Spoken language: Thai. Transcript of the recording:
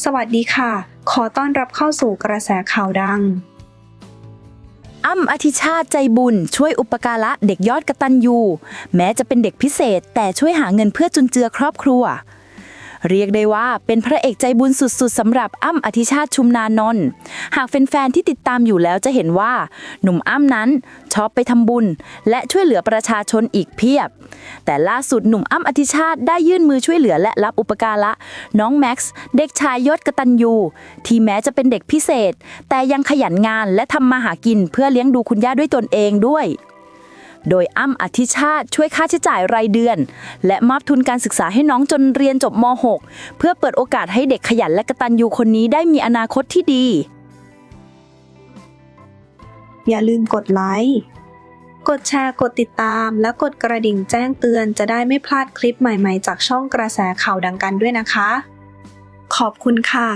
สวัสดีค่ะ ขอต้อนรับเข้าสู่กระแสข่าวดัง อ้ำอธิชาติใจบุญ ช่วยอุปการะเด็กยอดกระตันยูแม้จะเป็นเด็กพิเศษ แต่ช่วยหาเงินเพื่อจุนเจือครอบครัว เรียกได้ว่าเป็นพระเอกใจบุญสุดๆสำหรับอ้ำอธิชาติชุมนานนท์หากแฟนๆที่ติดตามอยู่แล้วจะเห็นว่า หนุ่มอ้ำนั้นชอบไปทำบุญ และช่วยเหลือประชาชนอีกเพียบ แต่ล่าสุดหนุ่มอ้ำอธิชาติได้ยื่นมือช่วยเหลือและรับอุปการะน้องแม็กซ์เด็กชายยศกตัญญูที่แม้จะเป็นเด็กพิเศษ แต่ยังขยันงานและทำมาหากินเพื่อเลี้ยงดูคุณย่าด้วยตนเองด้วย โดยอ้ำอธิชาติช่วยค่าใช้จ่ายรายเดือน และมอบทุนการศึกษาให้น้องจนเรียนจบม .6 เพื่อเปิดโอกาสให้เด็กขยันและกระตัญญูคนนี้ได้มีอนาคตที่ดี อย่าลืมกดไลค์กดแชร์กดติดตาม และกดกระดิ่งแจ้งเตือนจะได้ไม่พลาดคลิปใหม่ๆ จากช่องกระแสข่าวดังกันด้วยนะคะ ขอบคุณค่ะ